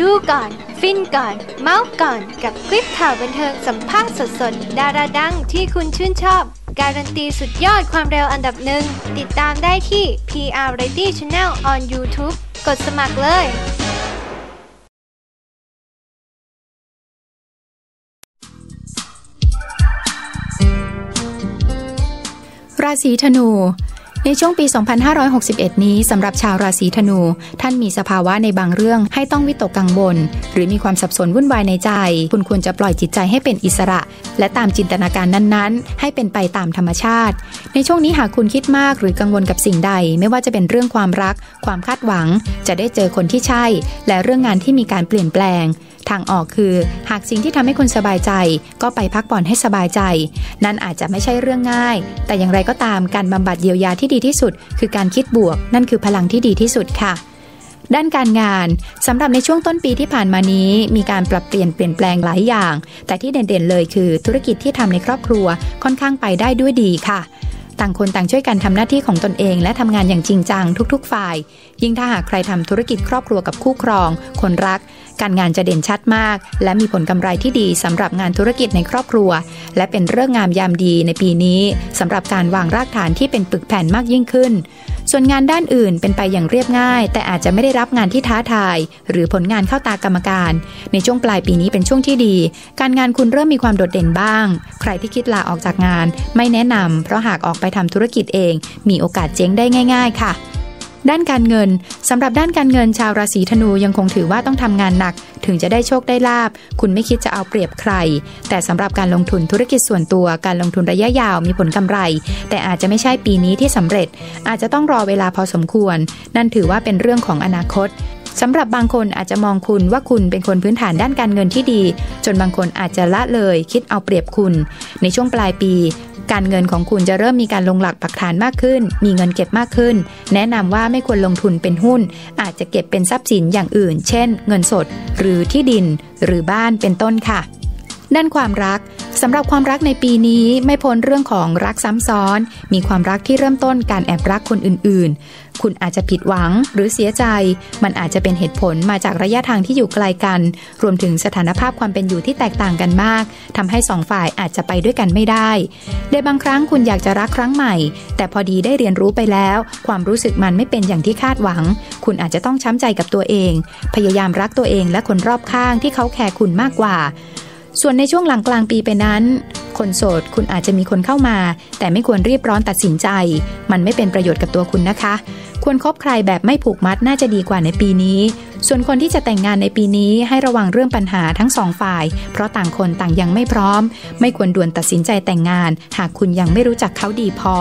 ดูก่อน ฟินก่อน เมาส์ก่อน กับคลิปข่าวบันเทิงสัมภาษณ์สดๆ ดาราดังที่คุณชื่นชอบ การันตีสุดยอดความเร็วอันดับหนึ่ง ติดตามได้ที่ PR Variety Channel on YouTube กดสมัครเลยราศีธนู ในช่วงปี 2561 นี้สำหรับชาวราศีธนู ท่านมีสภาวะในบางเรื่องให้ต้องวิตกกังวล หรือมีความสับสนวุ่นวายในใจ คุณควรจะปล่อยจิตใจให้เป็นอิสระ และตามจินตนาการนั้นๆ ให้เป็นไปตามธรรมชาติ ในช่วงนี้หากคุณคิดมากหรือกังวลกับสิ่งใด ไม่ว่าจะเป็นเรื่องความรัก ความคาดหวัง จะได้เจอคนที่ใช่ และเรื่องงานที่มีการเปลี่ยนแปลงทางออกคือ หากสิ่งที่ทำให้คุณสบายใจ ก็ไปพักผ่อนให้สบายใจ นั่นอาจจะไม่ใช่เรื่องง่าย แต่อย่างไรก็ตามการบำบัดเยียวยาที่ดีที่สุด คือการคิดบวก นั่นคือพลังที่ดีที่สุดค่ะ ด้านการงานสำหรับในช่วงต้นปีที่ผ่านมานี้ มีการปรับเปลี่ยนเปลี่ยนแปลงหลายอย่าง แต่ที่เด่นๆเลยคือ ธุรกิจที่ทำในครอบครัวค่อนข้างไปได้ด้วยดีค่ะต่างคนต่างช่วยกันทำหน้าที่ของตนเอง และทำงานอย่างจริงจังทุก ๆ ฝ่าย ยิ่งถ้าหากใครทำธุรกิจครอบครัวกับคู่ครอง คนรัก การงานจะเด่นชัดมาก และมีผลกำไรที่ดีสำหรับงานธุรกิจในครอบครัว และเป็นเรื่องงามยามดีในปีนี้สำหรับการวางรากฐานที่เป็นปึกแผ่นมากยิ่งขึ้น ส่วนงานด้านอื่นเป็นไปอย่างเรียบง่าย แต่อาจจะไม่ได้รับงานที่ท้าทาย หรือผลงานเข้าตากรรมการ ในช่วงปลายปีนี้เป็นช่วงที่ดี การงานคุณเริ่มมีความโดดเด่นบ้าง ใครที่คิดลาออกจากงาน ไม่แนะนำเพราะหากออกไปทำธุรกิจเอง มีโอกาสเจ๊งได้ง่าย ๆ ค่ะ ด้านการเงินสำหรับด้านการเงินชาวราศีธนูยังคงถือว่าต้องทำงานหนัก ถึงจะได้โชคได้ลาบ คุณไม่คิดจะเอาเปรียบใคร แต่สำหรับการลงทุนธุรกิจส่วนตัวการลงทุนระยะยาวมีผลกำไร แต่อาจจะไม่ใช่ปีนี้ที่สำเร็จ อาจจะต้องรอเวลาพอสมควร นั่นถือว่าเป็นเรื่องของอนาคตสำหรับบางคนอาจจะมองคุณว่าคุณเป็นคนพื้นฐานด้านการเงินที่ดี จนบางคนอาจจะละเลยคิดเอาเปรียบคุณ ในช่วงปลายปี การเงินของคุณจะเริ่มมีการลงหลักปักฐานมากขึ้น มีเงินเก็บมากขึ้น แนะนำว่าไม่ควรลงทุนเป็นหุ้น อาจจะเก็บเป็นทรัพย์สินอย่างอื่น เช่น เงินสด หรือที่ดิน หรือบ้านเป็นต้นค่ะ ด้านความรักสำหรับความรักในปีนี้ไม่พ้นเรื่องของรักซ้ำซ้อน มีความรักที่เริ่มต้นการแอบรักคนอื่นๆ คุณอาจจะผิดหวังหรือเสียใจ มันอาจจะเป็นเหตุผลมาจากระยะทางที่อยู่ไกลกัน รวมถึงสถานภาพความเป็นอยู่ที่แตกต่างกันมากทำให้สองฝ่ายอาจจะไปด้วยกันไม่ได้ในบางครั้งคุณอยากจะรักครั้งใหม่ แต่พอดีได้เรียนรู้ไปแล้ว ความรู้สึกมันไม่เป็นอย่างที่คาดหวัง คุณอาจจะต้องช้ำใจกับตัวเอง พยายามรักตัวเองและคนรอบข้างที่เขาแคร์คุณมากกว่า ส่วนในช่วงหลังกลางปีไปนั้น คนโสดคุณอาจจะมีคนเข้ามา แต่ไม่ควรรีบร้อนตัดสินใจ มันไม่เป็นประโยชน์กับตัวคุณนะคะ ควรคบใครแบบไม่ผูกมัดน่าจะดีกว่าในปีนี้ ส่วนคนที่จะแต่งงานในปีนี้ให้ระวังเรื่องปัญหาทั้งสองฝ่าย เพราะต่างคนต่างยังไม่พร้อม ไม่ควรด่วนตัดสินใจแต่งงาน หากคุณยังไม่รู้จักเขาดีพอ